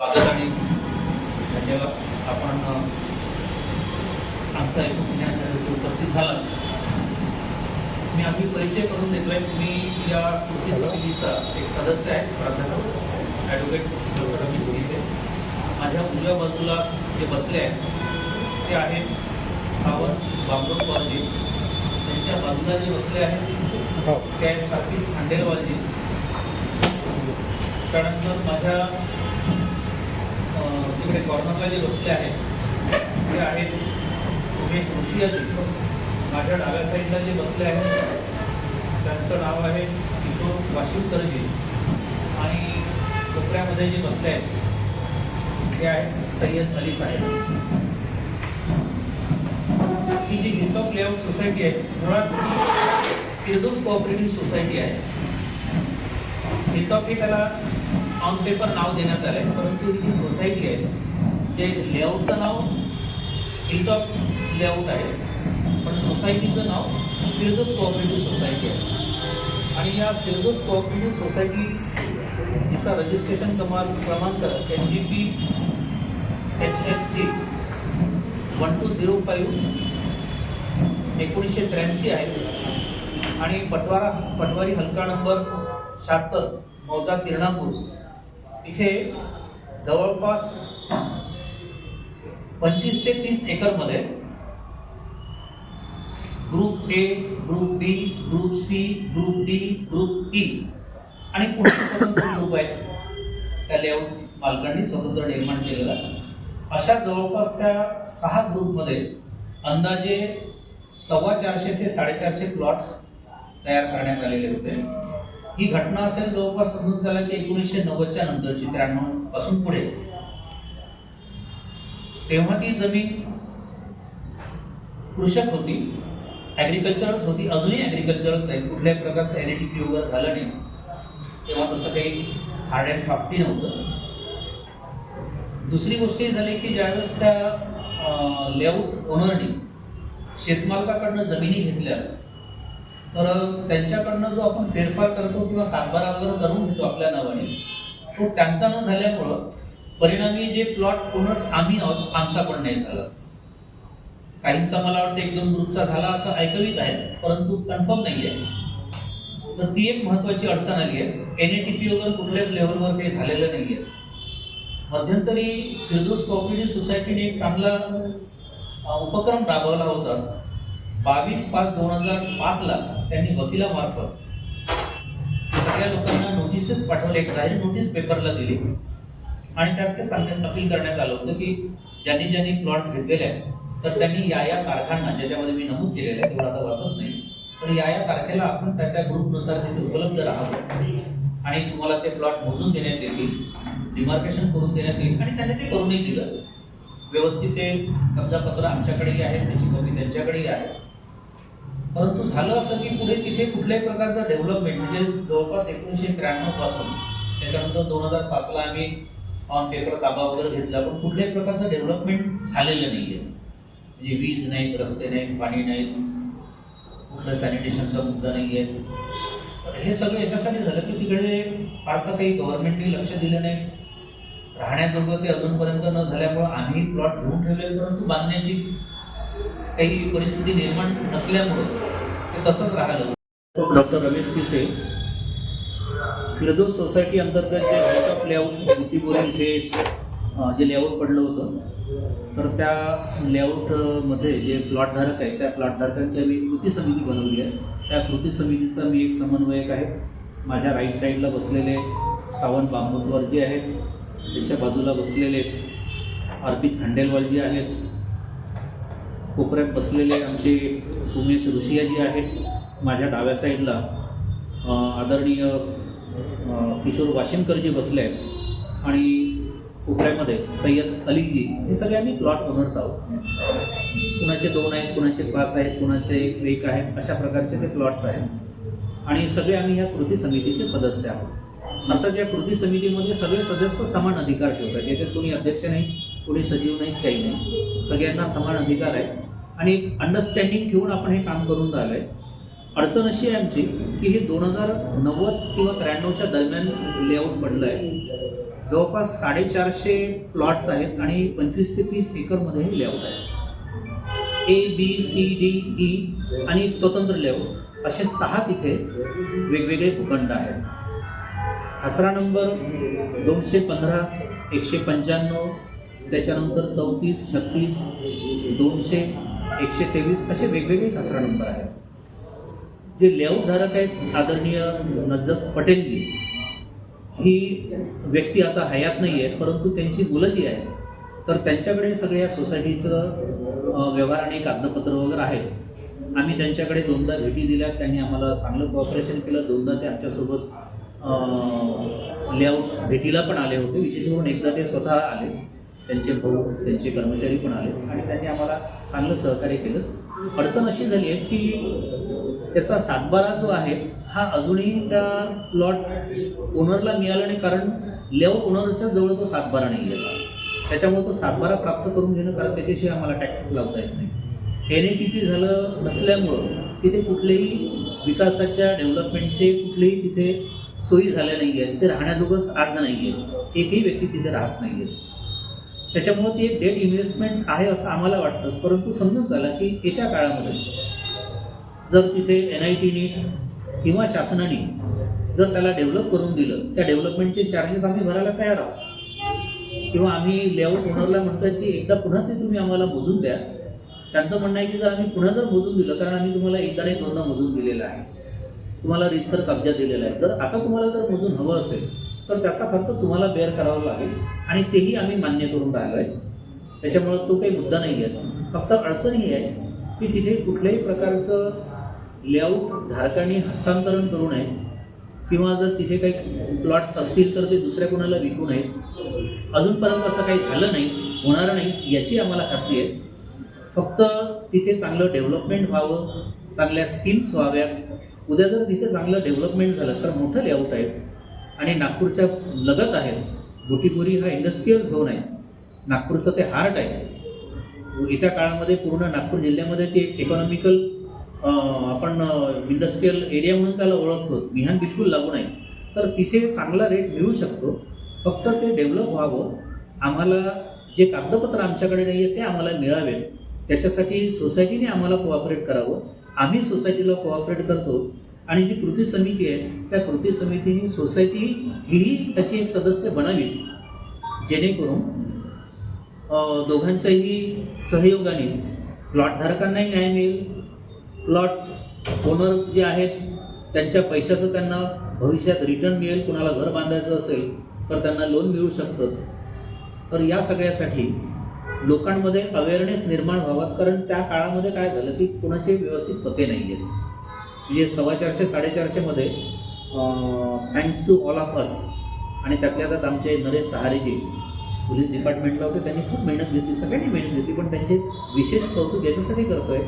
स्वागत आणि धन्यवाद. आपण आमचा एक पुण्यासाठी उपस्थित झाला. मी आम्ही परिचय करून देतोय. मी या कृती समितीचा एक सदस्य आहे प्राध्यापक ॲडव्होकेट डॉक्टर रमेश गिसे. माझ्या उजव्या बाजूला जे बसले आहेत ते आहेत सावंत बाबरोड कॉलजी त्यांच्या बाजूला जे बसले आहेत ते आहेत खांडेलवालजी. त्यानंतर माझ्या तिकडे कॉर्नरला जे बसले आहेत ते आहेत. उमेश ऋषियाजी माझ्या डाव्या साईडला जे बसले आहेत त्यांचं नाव आहे किशोर वाशिवकरजी आणि कोपऱ्यामध्ये जे बसले आहेत ते आहेत सय्यद अली साहेब. ही जी हिपहॉप लेआउट सोसायटी आहे मुळात फिरदोस कोऑपरेटिव्ह सोसायटी आहे. हिपहॉप हे त्याला ऑन पेपर नाव देण्यात आलं आहे परंतु ही जी सोसायटी आहे ते लेआउटचं नाव हिलटॉप लेआउट आहे. पण सोसायटीचं नाव फिरदोस कोऑपरेटिव्ह सोसायटी आहे. आणि या फिरदोस कोऑपरेटिव्ह सोसायटी हिचा रजिस्ट्रेशन क्रमांक क्रमांक N G P H S T one two zero five एकोणीसशे त्र्याऐंशी आहे. आणि पटवारा पटवारी हलका नंबर शहात्तर मौजा किरणापूर. इथे जवळपास पंचवीस ते तीस एकरमध्ये group A group B group C group D group E आणि पुढे स्वतंत्र ग्रुप आहेत. त्या लेआउट मालकांनी स्वतंत्र निर्माण केलेला अशा जवळपास त्या सहा ग्रुपमध्ये अंदाजे सव्वा चारशे ते साडेचारशे प्लॉट्स तयार करण्यात आलेले होते. ही घटना असेल जवळपास समजून चालेल की एकोणीसशे नव्वदच्या नंतरची त्र्याण्णवपासून पुढे. तेव्हा ती जमीन कृषक होती ॲग्रिकल्चरच होती अजूनही ॲग्रिकल्चरच आहे कुठल्याही प्रकारचं एल टी पी वगैरे झालं नाही. तेव्हा तसं काही हार्ड अँड फास्टी नव्हतं. दुसरी गोष्ट झाली की ज्यावेळेस त्या लेआउट ओनरनी शेतमालकाकडनं जमिनी घेतल्या तर त्यांच्याकडनं जो आपण फेरफार करतो किंवा सातबारा वगैरे करून घेतो आपल्या नावाने तो त्यांचा न झाल्यामुळं परिणामी जे प्लॉट ओनर्स आम्ही आहोत आमचा पण नाही झाला. काहींचा मला वाटतं एक दोन ग्रुपचा झाला असं ऐकवीत आहे परंतु कन्फर्म नाही आहे. तर ती एक महत्वाची अडचण आली आहे. एन ए टी पी वगैरे कुठल्याच लेवलवर काही झालेलं नाही आहे. मध्यंतरी फिरदोस कॉपरेटिव्ह सोसायटीने एक चांगला उपक्रम राबवला होता. बावीस पाच दोन हजार पाचला त्यांनी वकिलामार्फत सगळ्या लोकांना नोटिसेस पाठवले एक जाहीर नोटीस पेपरला दिली. आणि त्यात ते सांगण्यात अपील करण्यात आलं होतं की ज्यांनी ज्यांनी प्लॉट्स घेतलेले आहेत तर त्यांनी या या तारखांना ज्याच्यामध्ये मी नमूद केलेलं आहे तेवढं आता वाचत नाही तर या या तारखेला आपण त्या त्या ग्रुपनुसार तिथे उपलब्ध राहावं. आणि तुम्हाला ते प्लॉट मोजून देण्यात येतील डिमार्केशन करून देण्यात येईल आणि त्यांनी ते करूनही दिलं. व्यवस्थित ते कब्जापत्र आमच्याकडेही आहे त्याची कॉपी त्यांच्याकडेही आहे. परंतु झालं असं की पुढे तिथे कुठल्याही प्रकारचं डेव्हलपमेंट म्हणजे जवळपास एकोणीसशे त्र्याण्णवपासून त्याच्यानंतर दोन हजार पाचला आम्ही ऑन पेपर ताबा वगैरे घेतला पण कुठल्याही प्रकारचं डेव्हलपमेंट झालेलं नाही आहे म्हणजे वीज नाहीत रस्ते नाहीत पाणी नाहीत कुठलं सॅनिटेशनचा मुद्दा नाही आहे तर हे सगळं याच्यासाठी झालं की तिकडे फारसं काही गव्हर्नमेंटने लक्ष दिलं नाही. राहण्याजोगं ते अजूनपर्यंत न झाल्यामुळं आम्ही प्लॉट घेऊन ठेवले परंतु बांधण्याची काही परिस्थिती निर्माण नसल्यामुळं ते तसंच राहिलं. डॉक्टर रमेश पिसे फिरदोस सोसायटी अंतर्गत जे हेल्थ लेआउट बुद्धिबोरी इथे जे लेआउट पडलं होतं तर त्या लेआउटमध्ये जे प्लॉटधारक आहे त्या प्लॉटधारकांच्या मी आम्ही कृती समिती बनवली आहे. त्या कृती समितीचा मी एक समन्वयक आहे. माझ्या राईट साईडला बसलेले सावंत बांबोतवर जे आहेत. त्यांच्या बाजूला बसलेले अर्पित खंडेलवाल जे आहेत. कोपऱ्यात बसलेले आमचे उमेश ऋषियाजी आहेत. माझ्या डाव्या साईडला आदरणीय किशोर वाशिमकरजी बसले आहेत. आणि कोपऱ्यामध्ये सय्यद अलीजी हे सगळे आम्ही प्लॉट ओनर्स आहोत. कुणाचे दोन आहेत कुणाचे पाच आहेत कुणाचे एक आहेत अशा प्रकारचे ते प्लॉट्स आहेत. आणि सगळे आम्ही ह्या कृती समितीचे सदस्य आहोत. आता या कृती समितीमध्ये सगळे सदस्य समान अधिकार ठेवतात याच्यात कोणी अध्यक्ष नाही कोणी सजीव नाही काही नाही. सगळ्यांना समान अधिकार आहे. आणि एक अंडरस्टँडिंग घेऊन आपण हे काम करून राहिलं आहे अडचण अशी आहे आमची की हे दोन हजार नव्वद किंवा त्र्याण्णवच्या दरम्यान लेआउट पडलं आहे जवळपास साडेचारशे प्लॉट्स आहेत आणि पंचवीस ते तीस एकरमध्ये हे लेआउट आहे. A B C D E आणि एक स्वतंत्र लेआउट असे सहा तिथे वेगवेगळे भूखंड आहेत. खसरा नंबर दोनशे पंधरा एकशे पंच्याण्णव त्याच्यानंतर चौतीस छत्तीस दोनशे एकशे तेवीस असे वेगवेगळे आसरा नंबर आहेत. जे लेआउटधारक आहेत आदरणीय नजब पटेलजी ही व्यक्ती आता हयात नाही आहे परंतु त्यांची मुलं जी आहेत तर त्यांच्याकडे सगळ्या सोसायटीचं व्यवहार आणि कागदपत्र वगैरे आहेत. आम्ही त्यांच्याकडे दोनदा भेटी दिल्या त्यांनी आम्हाला चांगलं कॉपरेशन केलं. दोनदा ते आमच्यासोबत लेआउट भेटीला पण आले होते. विशेष करून एकदा ते स्वतः आले. त्यांचे भाऊ त्यांचे कर्मचारी पण आले आणि त्यांनी आम्हाला चांगलं सहकार्य केलं. अडचण अशी झाली आहे की त्याचा सातबारा जो आहे हा अजूनही त्या प्लॉट ओनरला मिळाला नाही कारण लेआउट ओनरच्या जवळ तो सातबारा नाही गेला. त्याच्यामुळे तो सातबारा प्राप्त करून घेणं कारण त्याच्याशिवाय आम्हाला टॅक्सेस लावता येत नाही. एन ए झालं नसल्यामुळं तिथे कुठलेही विकासाच्या डेव्हलपमेंटचे कुठलेही तिथे सोयी झाल्या नाही आहेत. तिथे राहण्याजोगंच अर्ज नाही आहे एकही व्यक्ती तिथे राहत नाही आहे त्याच्यामुळं ती एक डेट इन्व्हेस्टमेंट आहे असं आम्हाला वाटतं. परंतु समजून झालं की येत्या काळामध्ये जर तिथे एन आय टीने किंवा शासनाने जर त्याला डेव्हलप करून दिलं त्या डेव्हलपमेंटचे चार्जेस आम्ही भरायला तयार आहोत. किंवा आम्ही लेआउट ओनरला म्हणतात की एकदा पुन्हा ते तुम्ही आम्हाला मोजून द्या. त्यांचं म्हणणं आहे की जर आम्ही पुन्हा जर मोजून दिलं कारण आम्ही तुम्हाला एकदा नाही दोनदा मोजून दिलेलं आहे. तुम्हाला रितसर कब्जा दिलेला आहे. जर आता तुम्हाला जर मोजून हवं असेल तर त्याचा फक्त तुम्हाला बेअर करावा लागेल आणि तेही आम्ही मान्य करून राहिलो आहे त्याच्यामुळं तो काही मुद्दा नाही आहे. फक्त अडचण ही आहे की तिथे कुठल्याही प्रकारचं लेआउट धारकांनी हस्तांतरण करू नये किंवा जर तिथे काही प्लॉट्स असतील तर ते दुसऱ्या कोणाला विकू नयेत अजूनपर्यंत असं काही झालं नाही होणार नाही याची आम्हाला खात्री आहे. फक्त तिथे चांगलं डेव्हलपमेंट व्हावं चांगल्या स्कीम्स व्हाव्यात. उद्या जर तिथे चांगलं डेव्हलपमेंट झालं तर मोठं लेआउट आहे. आणि नागपूरच्या लगत आहेत. बुटीबोरी हा इंडस्ट्रीयल झोन आहे. नागपूरचं ते हार्ट आहे. येत्या काळामध्ये पूर्ण नागपूर जिल्ह्यामध्ये ते इकॉनॉमिकल आपण इंडस्ट्रीयल एरिया म्हणून त्याला ओळखतो. मिहान बिलकुल लागू नाही. तर तिथे चांगला रेट मिळू शकतो. फक्त ते डेव्हलप व्हावं. आम्हाला जे कागदपत्र आमच्याकडे नाही आहे ते आम्हाला मिळावे त्याच्यासाठी सोसायटीने आम्हाला कोऑपरेट करावं. आम्ही सोसायटीला कोऑपरेट करतो. आणि जी कृती समिती आहे त्या कृती समितीने सोसायटी ही त्याची एक सदस्य बनावी. जेणेकरून दोघांच्याही सहयोगाने प्लॉटधारकांनाही न्याय मिळेल. प्लॉट ओनर जे आहेत त्यांच्या पैशाचं त्यांना भविष्यात रिटर्न मिळेल. कुणाला घर बांधायचं असेल तर त्यांना लोन मिळू शकतं. तर या सगळ्यासाठी लोकांमध्ये अवेअरनेस निर्माण व्हावा. कारण त्या काळामध्ये काय झालं की कोणाचे व्यवस्थित पते नाही आहेत म्हणजे सव्वा चारशे साडेचारशेमध्ये thanks to all of us आणि त्यातल्या त्यात आमचे नरेश सहारेजी पोलीस डिपार्टमेंटला होते. त्यांनी खूप मेहनत घेतली सगळ्यांनी मेहनत घेतली पण त्यांचे विशेष कौतुक याच्यासाठी करतो आहे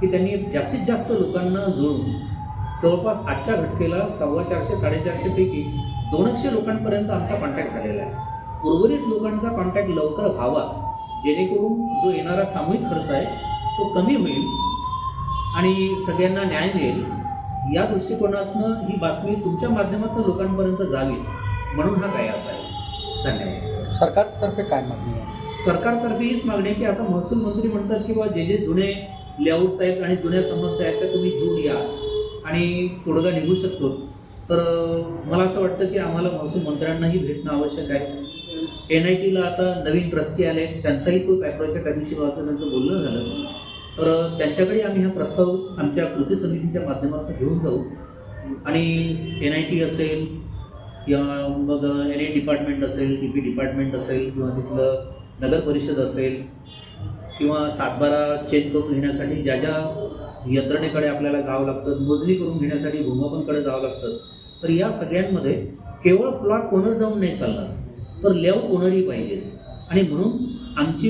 की त्यांनी जास्तीत जास्त लोकांना जोडून जवळपास आजच्या घटकेला सव्वा चारशे साडेचारशेपैकी दोनशे लोकांपर्यंत आमचा कॉन्टॅक्ट झालेला आहे. उर्वरित लोकांचा कॉन्टॅक्ट लवकर व्हावा जेणेकरून जो येणारा सामूहिक खर्च आहे तो कमी होईल. आणि सगळ्यांना न्याय मिळेल. या दृष्टिकोनातनं ही बातमी तुमच्या माध्यमातून लोकांपर्यंत जावी म्हणून हा प्रयास आहे. धन्यवाद. सरकारतर्फे काय मागणी आहे? सरकारतर्फे हीच मागणी आहे की आता महसूल मंत्री म्हणतात की बा जे जे जुने लेआउट्स आहेत आणि जुन्या समस्या आहेत त्या तुम्ही घेऊन या आणि तोडगा निघू शकतो. तर मला असं वाटतं की आम्हाला महसूल मंत्र्यांनाही भेटणं आवश्यक आहे. एन आय टीला आता नवीन ट्रस्टी आले त्यांचाही तोच अप्रोच आहे त्या दिवशी त्यांचं बोलणं झालं. तर त्यांच्याकडे आम्ही हा प्रस्ताव आमच्या कृती समितीच्या माध्यमातून घेऊन जाऊ. आणि एन आय टी असेल किंवा मग एन ए डिपार्टमेंट असेल टी पी डिपार्टमेंट असेल किंवा तिथलं नगर परिषद असेल किंवा सातबारा चेंज करून घेण्यासाठी ज्या ज्या यंत्रणेकडे आपल्याला जावं लागतं मोजणी करून घेण्यासाठी भूमापनकडे जावं लागतं तर या सगळ्यांमध्ये केवळ प्लॉट ओनर जाऊन नाही चालणार तर लेआउट ओनरही पाहिजे आणि म्हणून आमची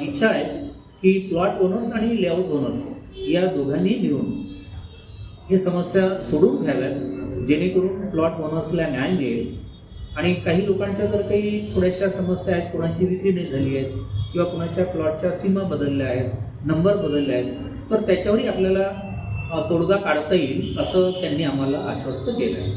इच्छा आहे की प्लॉट ओनर्स आणि लेआउट ओनर्स या दोघांनी मिळून हे समस्या सोडून घ्याव्यात जेणेकरून प्लॉट ओनर्सला न्याय मिळेल. आणि काही लोकांच्या जर काही थोड्याशा समस्या आहेत कोणाची विक्री नाही झाली आहे किंवा कोणाच्या प्लॉटच्या सीमा बदलल्या आहेत नंबर बदलले आहेत तर त्याच्यावरही आपल्याला तोडगा काढता येईल असं त्यांनी आम्हाला आश्वस्त केलं आहे.